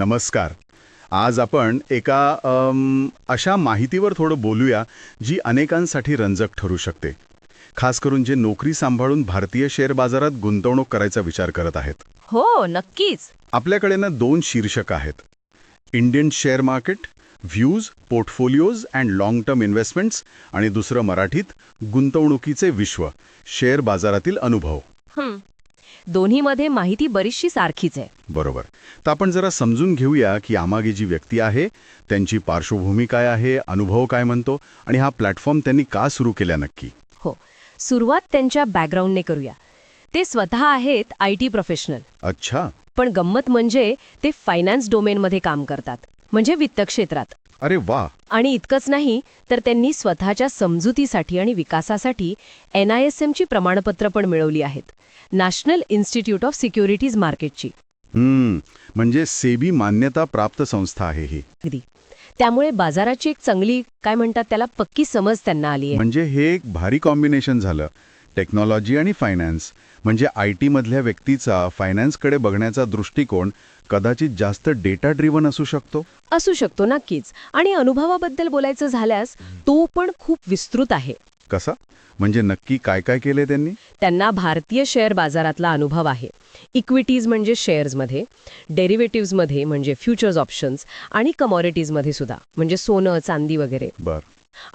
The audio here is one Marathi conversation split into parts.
नमस्कार. आज आपण एका अम, अशा माहितीवर थोडं बोलूया जी अनेकांसाठी रंजक ठरू शकते. खास करून जे नोकरी सांभाळून भारतीय शेअर बाजारात गुंतवणूक करायचा विचार करत आहेत. हो नक्कीच. आपल्याकडे ना दोन शीर्षक आहेत. Indian share market views portfolios and long term investments आणि दुसरं मराठीत गुंतवणुकीचे विश्व शेअर बाजारातील अनुभव. हं. दोन्हीमध्ये माहिती बरीचशी सारखीच आहे. बरोबर. तर आपण जरा समजून घेऊया की यामागे जी व्यक्ती आहे त्यांची पार्श्वभूमी काय आहे अनुभव काय म्हणतो आणि हा प्लॅटफॉर्म त्यांनी का सुरू केला नक्की? हो. सुरुवात त्यांच्या बॅकग्राऊंडने करूया. ते स्वतः आहेत आय टी प्रोफेशनल. अच्छा. पण गंमत म्हणजे ते फायनान्स डोमेनमध्ये काम करतात म्हणजे वित्त क्षेत्रात. अरे वा. आणि इतकंच नाही तर त्यांनी स्वतःच्या समजुतीसाठी आणि विकासासाठी एन आय एस एमची प्रमाणपत्र पण मिळवली आहेत. नॅशनल इन्स्टिट्यूट ऑफ सिक्युरिटीज मार्केटची. हम्म म्हणजे सेबी मान्यता प्राप्त संस्था आहे ही. अगदी. त्यामुळे बाजाराची एक चांगली काय म्हणतात त्याला पक्की समज त्यांना आली आहे. म्हणजे हे एक भारी कॉम्बिनेशन झालं. टेक्नॉलॉजी आणि फायनान्स. म्हणजे आय टी मधल्या व्यक्तीचा फायनान्सकडे बघण्याचा दृष्टिकोन कदाचित जास्त डेटा ड्रिव्हन असू शकतो? असू शकतो नक्कीच. आणि अनुभवाबद्दल बोलायचं झाल्यास तो पण खूप विस्तृत आहे. कसा? म्हणजे नक्की काय काय केले त्यांनी? त्यांना भारतीय शेअर बाजारातला अनुभव आहे. इक्विटीज म्हणजे शेअर्समध्ये डेरिव्हेटिव्हजमध्ये म्हणजे फ्युचर्स ऑप्शन्स आणि कमॉडिटीजमध्ये सुद्धा. म्हणजे सोनं चांदी वगैरे. बर.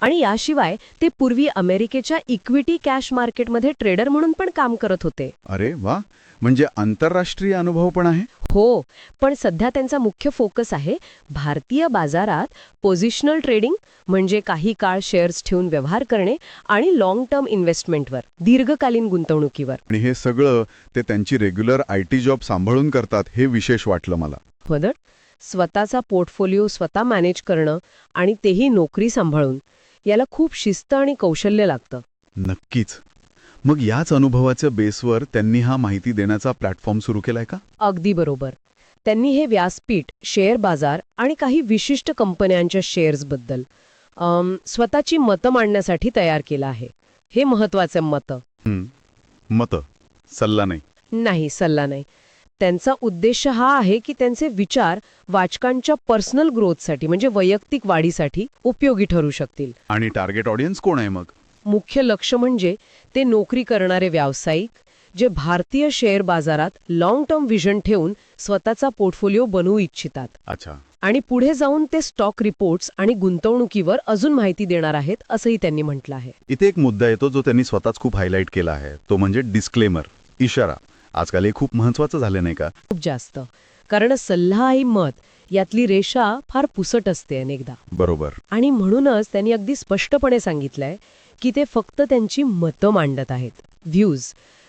आणि याशिवाय ते पूर्वी अमेरिकेच्या इक्विटी कॅश मार्केटमध्ये ट्रेडर म्हणून पण काम करत होते. अरे वा. म्हणजे आंतरराष्ट्रीय अनुभव पण आहे? हो. पण सध्या त्यांचा मुख्य फोकस आहे भारतीय बाजारात पोझिशनल ट्रेडिंग म्हणजे काही काळ शेअर्स ठेवून व्यवहार करणे आणि लॉंग टर्म इन्व्हेस्टमेंटवर दीर्घकालीन गुंतवणुकीवर. आणि हे सगळं ते त्यांची रेग्युलर आय टी जॉब सांभाळून करतात हे विशेष वाटलं मला. बदर स्वतःचा पोर्टफोलिओ स्वतः मॅनेज करणं आणि तेही नोकरी सांभाळून याला खूप शिस्त आणि कौशल्य लागतं. नक्कीच. मग याच अनुभवाच्या बेसवर त्यांनी हा माहिती देण्याचा प्लॅटफॉर्म सुरू केलाय का? अगदी बरोबर. त्यांनी हे व्यासपीठ शेअर बाजार आणि काही विशिष्ट कंपन्यांच्या शेअर्सबद्दल स्वतःची मतं मांडण्यासाठी तयार केलं आहे. हे महत्वाचं मतं. मत. सल्ला नाही. नाही सल्ला नाही. त्यांचा उद्देश हा आहे की त्यांचे विचार वाचकांच्या पर्सनल ग्रोथसाठी म्हणजे वैयक्तिक वाढीसाठी उपयोगी ठरू शकतील. आणि टार्गेट ऑडियन्स कोण आहे मग? मुख्य लक्ष म्हणजे ते नोकरी करणारे व्यावसायिक जे भारतीय शेअर बाजारात लॉंग टर्म व्हिजन ठेवून स्वतःचा पोर्टफोलिओ बनवू इच्छितात. अच्छा. आणि पुढे जाऊन ते स्टॉक रिपोर्ट्स आणि गुंतवणुकीवर अजून माहिती देणार आहेत असंही त्यांनी म्हटलं आहे. इथे एक मुद्दा येतो जो त्यांनी स्वतःच खूप हायलाईट केला आहे. तो म्हणजे डिस्क्लेमर इशारा. आजकाल हे खूप महत्वाचं झालं नाही का? खूप जास्त. कारण सल्ला आणि मत यातली रेषा फार पुसट असते अनेकदा. बरोबर. आणि म्हणूनच त्यांनी अगदी स्पष्टपणे सांगितलंय की ते फक्त त्यांची मतं मांडत आहेत. व्ह्यूज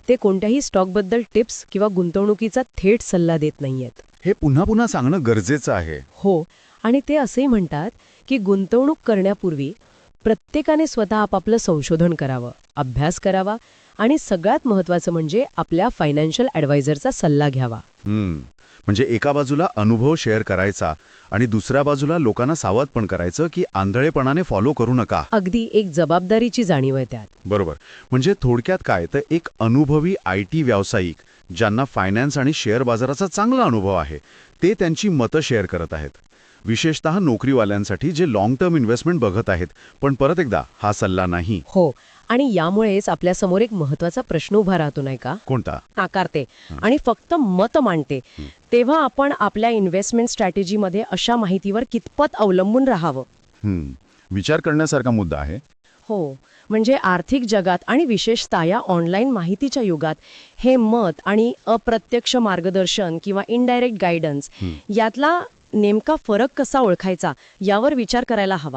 ते कोणत्याही स्टॉकबद्दल टिप्स किंवा गुंतवणुकीचा थेट सल्ला देत नाहीयेत. हे पुन्हा पुन्हा सांगणं गरजेचं आहे. हो. आणि ते असंही म्हणतात की गुंतवणूक करण्यापूर्वी प्रत्येकाने स्वतः आपापलं संशोधन करावं अभ्यास करावा आणि सगळ्यात महत्त्वाचं म्हणजे आपल्या फायनान्शियल ॲडवायझरचा सल्ला घ्यावा. म्हणजे एका बाजूला अनुभव शेअर करायचा आणि दुसऱ्या बाजूला लोकांना सावध पण करायचं की आंधळेपणाने फॉलो करू नका. अगदी एक जबाबदारीची जाणीव आहे त्यात. बरोबर. म्हणजे थोडक्यात काय? तर एक अनुभवी आय टी व्यावसायिक ज्यांना फायनान्स आणि शेअर बाजाराचा चांगला अनुभव आहे ते त्यांची मतं शेअर करत आहेत. विशेषतः नोकरीवाल्यांसाठी जे लाँग टर्म इन्व्हेस्टमेंट बघत आहेत. पण परत एकदा हा सल्ला नाही. हो. आणि यामुळेच आपल्यासमोर एक महत्त्वाचा प्रश्न उभा राहतो नाही का? कोणता? नाकारते. आणि फक्त मत मांडते. तेव्हा आपण आपल्या इन्व्हेस्टमेंट स्ट्रॅटेजीमध्ये अशा माहितीवर कितपत अवलंबून राहावं? विचार करण्यासारखा मुद्दा आहे. हो. म्हणजे आर्थिक जगात आणि विशेषतः या ऑनलाईन माहितीच्या युगात हे मत आणि अप्रत्यक्ष मार्गदर्शन किंवा इनडायरेक्ट गायडन्स यातला नेमका फरक कसा ओळखायचा यावर विचार करायला हवा.